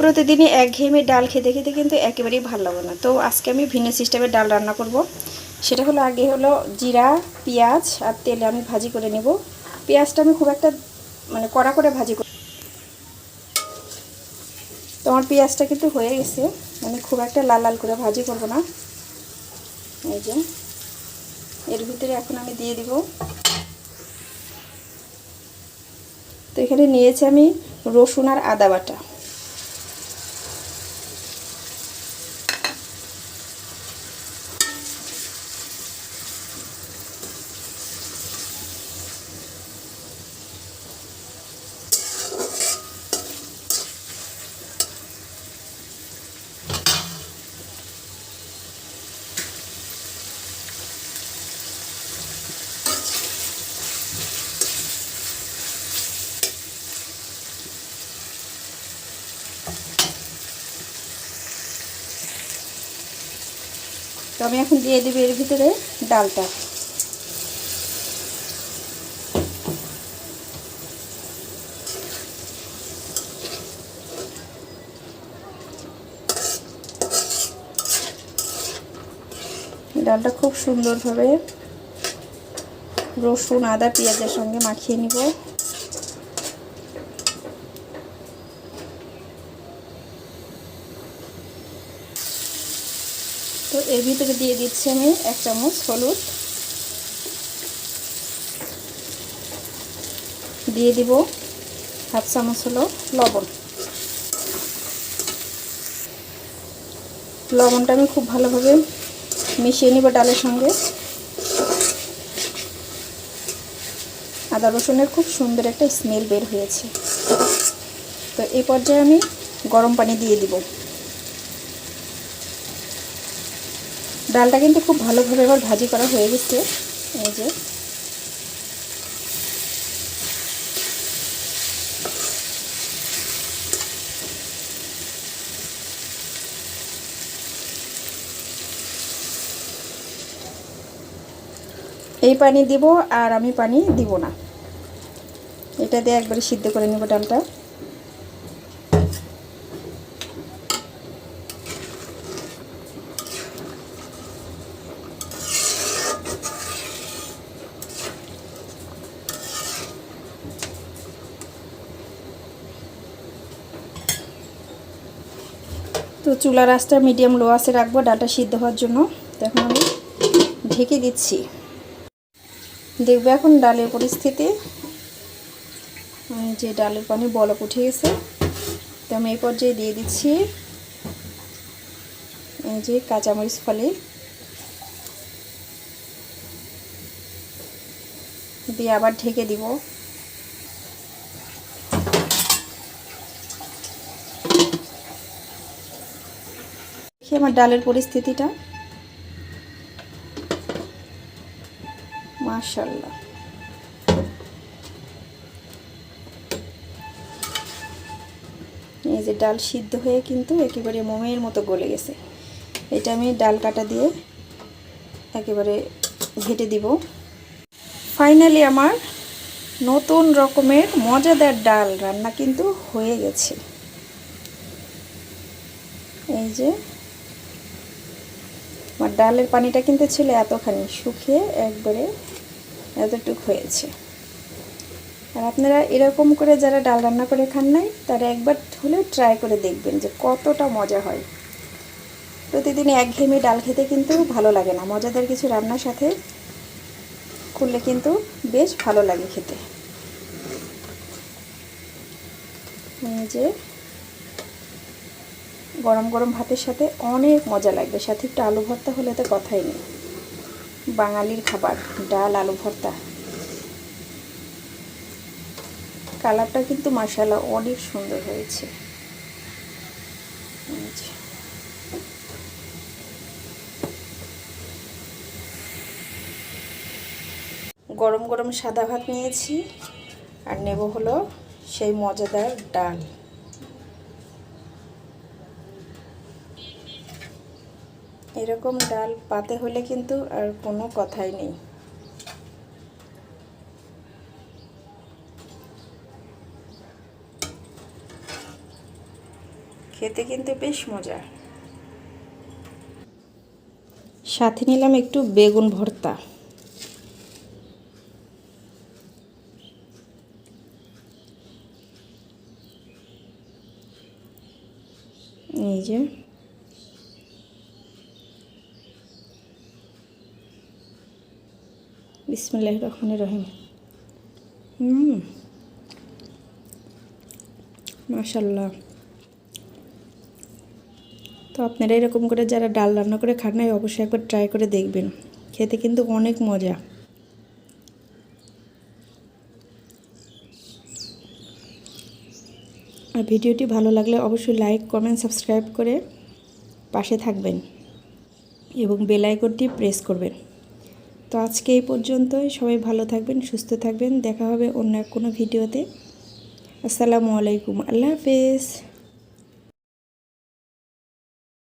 প্রতিদিনই একঘেয়েমি ডাল খেতে খেতে কিন্তু একেবারেই ভালো লাগে না। তো আজকে আমি ভিন্ন সিস্টেমের ডাল রান্না করব। সেটা হলো আগে হলো জিরা, পেঁয়াজ আর তেলে আমি ভাজি করে নেব। পেঁয়াজটা আমি খুব একটা মানে কড়া করে ভাজি করি তো আমার পেঁয়াজটা কিন্তু হয়ে গেছে। আমি খুব একটা লাল লাল করে ভাজি করব না। এই যে, এর ভিতরে এখন আমি দিয়ে দিব। তো এখানে নিয়েছি আমি রসুন আর আদা বাটা। তো আমি এখন দিয়ে দেবো এর ভিতরে ডালটা। ডালটা খুব সুন্দরভাবে রসুন, আদা, পেঁয়াজের সঙ্গে মাখিয়ে নিব। তো এর ভিতরে দিয়ে দিচ্ছি আমি এক চামচ হলুদ। দিয়ে দিব হাফ চামচ হলো লবণ। লবণটা আমি খুব ভালোভাবে মিশিয়ে নিব ডালের সঙ্গে। আদা রসুনের খুব সুন্দর একটা স্মেল বের হয়েছে। তো এই পর্যায়ে আমি গরম পানি দিয়ে দিব। ডালটা কিন্তু খুব ভালোভাবে এবার ভাজি করা হয়ে গেছে। এই যে। এই পানি দিব আর আমি পানি দিব না। এটা দিয়ে একবারে সিদ্ধ করে নেব ডালটা। তো চুলার আঁচটা মিডিয়াম লো আছে রাখব, ডালটা সিদ্ধ হওয়ার জন্য। তখন আমি ঢেকে দিচ্ছি। দেখবে এখন ডালের পরিস্থিতি। যে ডালের পানি বলক উঠে গেছে। তো আমি এই পর্যায়ে দিয়ে দিচ্ছি এই যে কাঁচামরিচ ফলে। দিয়ে আবার ঢেকে দিব। দেখি আমার ডালের পরিস্থিতিটা। মাশাল্লাহ এই যে ডাল সিদ্ধ হয়ে কিন্তু একেবারে মোমের মতো গলে গেছে। এটা আমি ডাল কাটা দিয়ে একেবারে ঘেটে দিব। ফাইনালি আমার নতুন রকমের মজাদার ডাল রান্না কিন্তু হয়ে গেছে। এই যে আমার ডালের পানিটা কিন্তু ছিল এতখানি শুকিয়ে একবারে এতটুক হয়েছে। আর আপনারা এরকম করে যারা ডাল রান্না করে খান নাই, তারা একবার হলেও ট্রাই করে দেখবেন যে কতটা মজা হয়। প্রতিদিন একঘেয়েমি ডাল খেতে কিন্তু ভালো লাগে না। মজাদার কিছু রান্নার সাথে করলে কিন্তু বেশ ভালো লাগে খেতে। যে গরম গরম ভাতের সাথে অনেক মজা লাগবে। সাথে একটু আলু ভর্তা হলে তো কথাই নেই। বাঙালির খাবার, ডাল, আলু ভর্তা। কালারটা কিন্তু মাসালা অনেক সুন্দর হয়েছে। গরম গরম সাদা ভাত নিয়েছি, আর নেব হলো সেই মজাদার ডাল। এরকম ডাল পাতে হলে কিন্তু আর কোনো কথাই নেই। খেতে কিন্তু বেশ মজা সাথে নিলাম একটু বেগুন ভর্তা। এই যে বিসমুল্লাহ রহমান রহিম। হুম। মাশাল্লাহ তো আপনারা এরকম করে যারা ডাল রান্না করে খান নাই, অবশ্যই একবার ট্রাই করে দেখবেন। খেতে কিন্তু অনেক মজা। আর ভিডিওটি ভালো লাগলে অবশ্যই লাইক কমেন্ট সাবস্ক্রাইব করে পাশে থাকবেন এবং বেল আইকনটি প্রেস করবেন। তো আজকে এই পর্যন্তই। সবাই ভালো থাকবেন, সুস্থ থাকবেন। দেখা হবে অন্য কোনো ভিডিওতে। আসসালামু আলাইকুম। আল্লাহ হাফেজ।